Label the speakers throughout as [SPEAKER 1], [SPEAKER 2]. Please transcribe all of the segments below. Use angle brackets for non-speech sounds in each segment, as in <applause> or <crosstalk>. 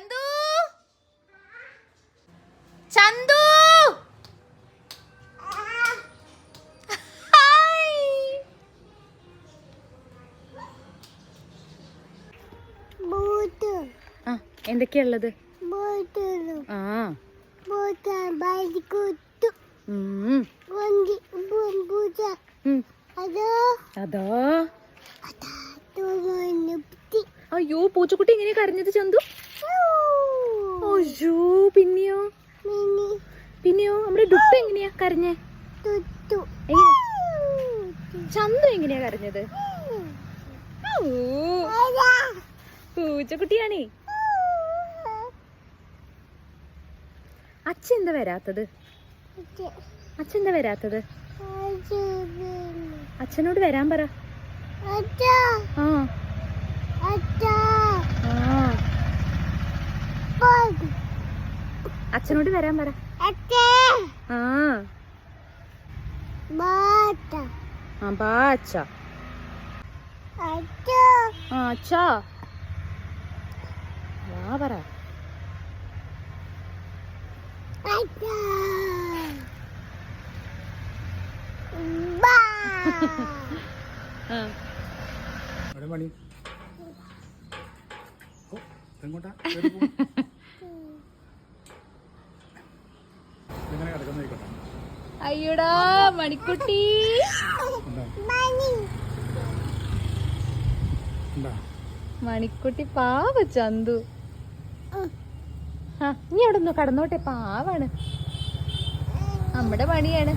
[SPEAKER 1] ചന്തു? ചന്തു? എന്തൊക്കെയുള്ളത് ആ.
[SPEAKER 2] അതോ?
[SPEAKER 1] അയ്യോ പൂച്ചക്കുട്ടി എങ്ങനെയാ കരഞ്ഞത് ചന്തു? പിന്നെയോ? പിന്നെയോ? നമ്മുടെ ഡുപ്പ് എങ്ങനെയാ കരഞ്ഞേ? ചന്തു എങ്ങനെയാ കരഞ്ഞത്? പൂച്ചക്കുട്ടിയാണേ. അച്ഛൻ എന്താ വരാത്തത്? അച്ഛൻ എന്താ വരാത്തത്? അച്ഛനോട് വരാൻ പറ. ആ. അച്ഛനോട് വരാൻ പറ. പറ.
[SPEAKER 3] മണി എങ്ങോട്ടാ <laughs>
[SPEAKER 1] അയ്യോടാ മണിക്കുട്ടി.
[SPEAKER 2] മണി.
[SPEAKER 1] മണിക്കുട്ടി പാവ ചന്തു. ഇനി നീ അവിടെ ഒന്ന് കടന്നോട്ടെ പാവാണ്. നമ്മുടെ പണിയാണ്.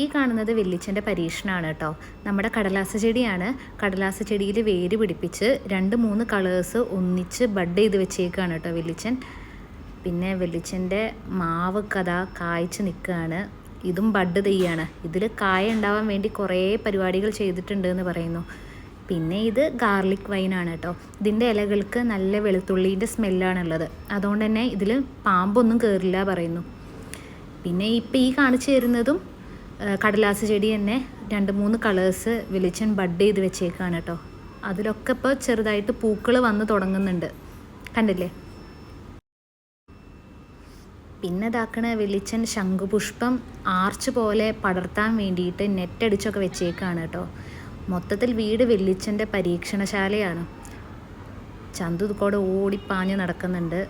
[SPEAKER 1] ഈ കാണുന്നത് വെല്ലിച്ചന്റെ പരീക്ഷണമാണ് കേട്ടോ നമ്മുടെ കടലാസ ചെടിയാണ്. കടലാസ ചെടിയിൽ വേര് പിടിപ്പിച്ച് രണ്ട് മൂന്ന് കളേഴ്സ് ഒന്നിച്ച് ബഡ് ചെയ്ത് വെച്ചേക്കാണ് കേട്ടോ വെല്ലിച്ചൻ പിന്നെ വെല്ലിച്ചന്റെ മാവ് കഥ കായ്ച്ച് നിൽക്കുകയാണ് ഇതും ബഡ് തെയ്യാണ്. ഇതിൽ കായ ഉണ്ടാവാൻ വേണ്ടി കുറേ പരിപാടികൾ ചെയ്തിട്ടുണ്ട് എന്ന് പറയുന്നു. പിന്നെ ഇത് ഗാർലിക് വൈനാണ് കേട്ടോ ഇതിന്റെ ഇലകൾക്ക് നല്ല വെളുത്തുള്ളീന്റെ സ്മെല്ലാണുള്ളത് അതുകൊണ്ട് തന്നെ ഇതിൽ പാമ്പൊന്നും കയറില്ല പറയുന്നു. പിന്നെ ഇപ്പം ഈ കാണിച്ചു തരുന്നതും കടലാസ് ചെടി തന്നെ രണ്ട് മൂന്ന് കളേഴ്സ് വെളിച്ചൻ ബഡ് ചെയ്ത് വെച്ചേക്കാണ് കേട്ടോ. അതിലൊക്കെ ഇപ്പോൾ ചെറുതായിട്ട് പൂക്കൾ വന്ന് തുടങ്ങുന്നുണ്ട്. കണ്ടില്ലേ? പിന്നെ ഇതാക്കണ വെളിച്ചൻ ശംഖുപുഷ്പം ആർച്ച് പോലെ പടർത്താൻ വേണ്ടിയിട്ട് നെറ്റടിച്ചൊക്കെ വെച്ചേക്കാണ് കേട്ടോ. മൊത്തത്തിൽ വീട് വെള്ളിച്ചന്റെ പരീക്ഷണശാലയാണ്. ചന്തു ഇതുകൂടെ ഓടിപ്പാഞ്ഞ് നടക്കുന്നുണ്ട്.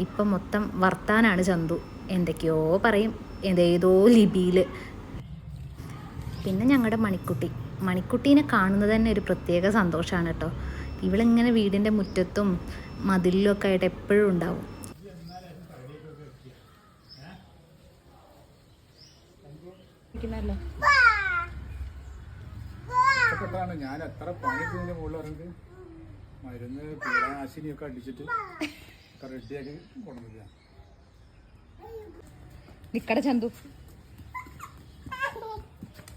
[SPEAKER 1] ഇപ്പം മൊത്തം വർത്താനാണ് ചന്തു. എന്തൊക്കെയോ പറയും. ഏതേതോ ലിപിയിൽ പിന്നെ ഞങ്ങളുടെ മണിക്കുട്ടി. മണിക്കുട്ടീനെ കാണുന്നത് തന്നെ ഒരു പ്രത്യേക സന്തോഷമാണ് കേട്ടോ. ഇവളിങ്ങനെ വീടിന്റെ മുറ്റത്തും മതിലിലും ഒക്കെ ആയിട്ട് എപ്പോഴും ഉണ്ടാവും.
[SPEAKER 3] ഞാൻ എത്ര മുകളിൽ മരുന്ന് കീടനാശിനിയൊക്കെ അടിച്ചിട്ട് റെഡിയാക്കി
[SPEAKER 1] നിക്കട ചന്തു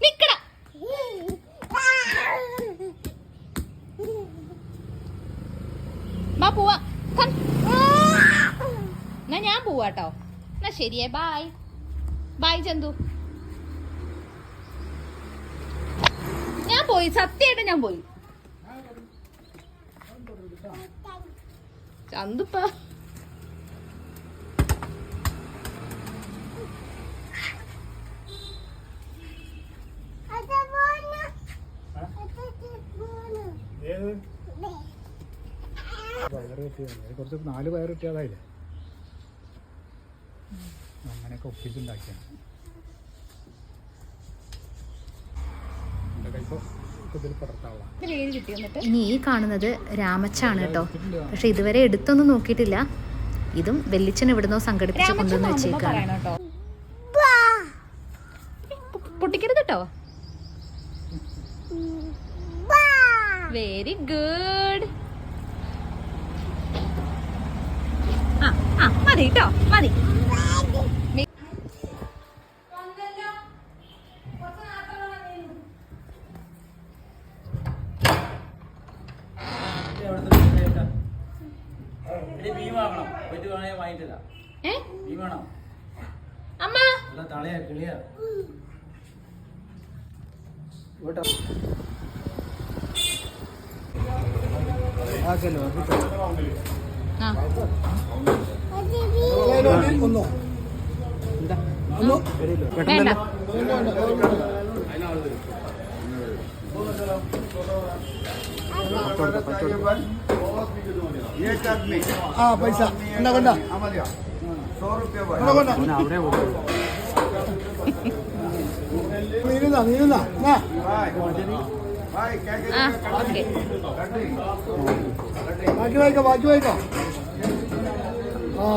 [SPEAKER 1] നിക്കട ബാ പോവാ. എന്നാ ഞാൻ പോവാട്ടോ എന്നാ ശരിയേ ബായ് ബായ് ചന്തു. ഞാൻ പോയി. സത്യമായിട്ട് ഞാൻ പോയി. ചന്തുപ്പ
[SPEAKER 2] അച്ഛാ പോണ അച്ഛാ പോണ
[SPEAKER 3] ഏത് വയറ് കിട്ടിയതല്ലേ കുറച്ച് നാല് വയറ് കിട്ടിയതായില്ലേ? അങ്ങനെയൊക്കെ ഒപ്പിച്ചുണ്ടാക്കിയാണ് എന്റെ കൈപ്പോ
[SPEAKER 4] ഇനി ഈ കാണുന്നത് രാമച്ചാണ് കേട്ടോ. പക്ഷെ ഇതുവരെ എടുത്തൊന്നും നോക്കിയിട്ടില്ല. ഇതും വെല്ലിച്ചൻ എവിടുന്നോ സംഘടിപ്പിച്ച് കൊണ്ടുവന്ന് വെച്ചേക്കാണ്.
[SPEAKER 1] പറയണം കേട്ടോ.
[SPEAKER 2] ബാ
[SPEAKER 1] പൊട്ടിക്കരുത് കേട്ടോ.
[SPEAKER 2] ബാ
[SPEAKER 1] വെരി ഗുഡ് ആ ആ മതി കേട്ടോ മതി.
[SPEAKER 5] ആക്കല്ലോ
[SPEAKER 2] ആ.
[SPEAKER 6] ഒന്നോ?
[SPEAKER 2] വേണ്ട.
[SPEAKER 6] ആ പൈസ. എന്നാ കൊണ്ട? കൊണ്ട? നീരുന്നാ നീരുന്നാ. ബാക്കി വായിക്കോ ബാക്കി വായിക്കോ. ആ.